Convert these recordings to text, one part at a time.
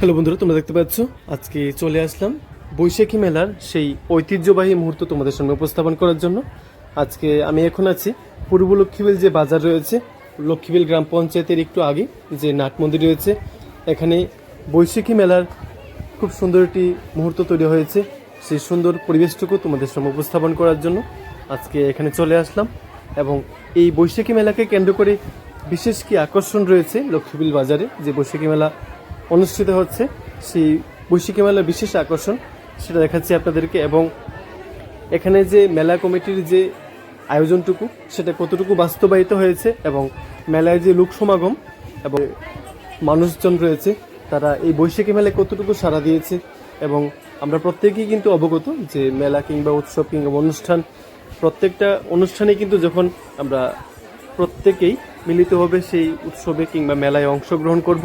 Hello বন্ধুরা, তোমরা দেখতে পাচ্ছ? আজকে চলে আসলাম বৈশাখী মেলার সেই ঐতিহ্যবাহী মুহূর্ত তোমাদের সামনে উপস্থাপন করার জন্য। আজকে আমি এখন আছি পূর্ব লক্ষ্মীবিল যে বাজার রয়েছে লক্ষ্মীবিল গ্রাম পঞ্চায়েতের একটু আগে যে নাট মন্দির রয়েছে, এখানে বৈশাখী মেলার খুব সুন্দর একটি মুহূর্ত তৈরি হয়েছে। সেই সুন্দর পরিবেশটুকু তোমাদের সামনে উপস্থাপন করার জন্য আজকে এখানে চলে আসলাম এবং এই বৈশাখী মেলাকে কেন্দ্র করে বিশেষ কি আকর্ষণ রয়েছে লক্ষ্মীবিল বাজারে? যে বৈশাখী মেলা অনুষ্ঠিত হচ্ছে সেই বৈশাখী মেলার বিশেষ আকর্ষণ। সেটা দেখাচ্ছি আপনাদেরকে এবং এখানে যে মেলা কমিটির যে আয়োজনটুকু, সেটা কতটুকু বাস্তবায়িত হয়েছে এবং মেলায় যে লোক সমাগম এবং মানুষজন রয়েছে, তারা এই বৈশাখী মেলায় কতটুকু সাড়া দিয়েছে এবং আমরা প্রত্যেকেই কিন্তু অবগত যে মেলা কিংবা উৎসব কিংবা অনুষ্ঠান, প্রত্যেকটা অনুষ্ঠানে কিন্তু যখন আমরা প্রত্যেকেই মিলিতভাবে সেই উৎসবে কিংবা মেলায় অংশগ্রহণ করব।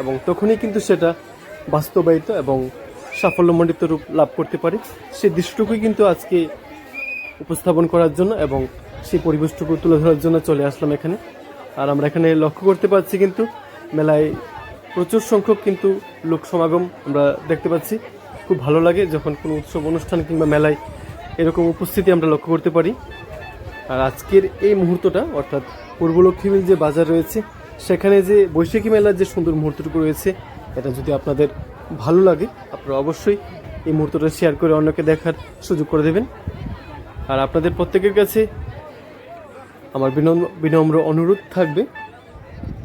এবং তখনই কিন্তু সেটা বাস্তবায়িত এবং সাফল্যমণ্ডিত রূপ লাভ করতে পারে। সেই দৃশ্যটুকুই কিন্তু আজকে উপস্থাপন করার জন্য এবং সেই পরিবেশটুকু তুলে ধরার জন্য চলে আসলাম এখানে। আর আমরা এখানে লক্ষ্য করতে পারছি কিন্তু মেলায় প্রচুর সংখ্যক কিন্তু লোক সমাগম আমরা দেখতে পাচ্ছি। খুব ভালো লাগে যখন কোনো উৎসব, অনুষ্ঠান কিংবা মেলায় এরকম উপস্থিতি আমরা লক্ষ্য করতে পারি। আর আজকের এই মুহূর্তটা, অর্থাৎ পূর্ব লক্ষ্মীবিল যে বাজার রয়েছে সেখানে যে বৈশাখী মেলার যে সুন্দর মুহূর্তটুকু রয়েছে, এটা যদি আপনাদের ভালো লাগে, আপনারা অবশ্যই এই মুহূর্তটা শেয়ার করে অন্যকে দেখার সুযোগ করে দেবেন। আর আপনাদের প্রত্যেকের কাছে আমার বিনম্র অনুরোধ থাকবে।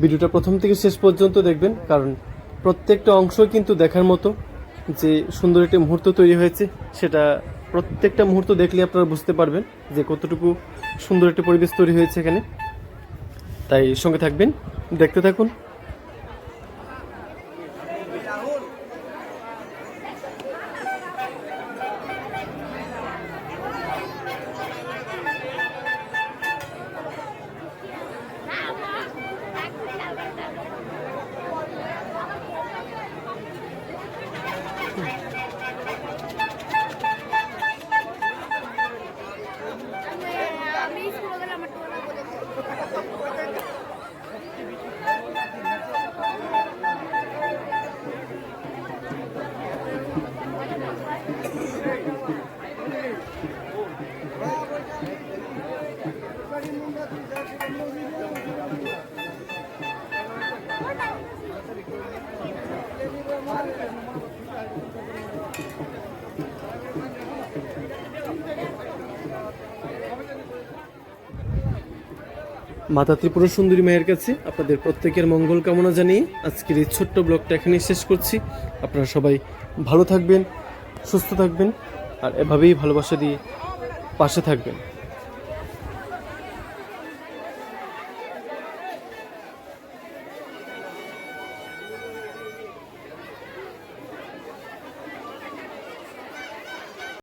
ভিডিওটা প্রথম থেকে শেষ পর্যন্ত দেখবেন, কারণ প্রত্যেকটা অংশ কিন্তু দেখার মতো যে সুন্দর একটি মুহূর্ত তৈরি হয়েছে, সেটা প্রত্যেকটা মুহূর্ত দেখলে আপনারা বুঝতে পারবেন যে কতটুকু সুন্দর একটি পরিবেশ তৈরি হয়েছে এখানে। তাই সঙ্গে থাকবেন দেখতে থাকুন। আমি মাতা ত্রিপুরা সুন্দরী মায়ের কাছে আপনাদের প্রত্যেকের মঙ্গল কামনা জানিয়ে আজকের এই ছোট্ট ব্লগটা এখানে শেষ করছি। আপনারা সবাই ভালো থাকবেন, সুস্থ থাকবেন, আর এভাবেই ভালোবাসা দিয়ে পাশে থাকবেন।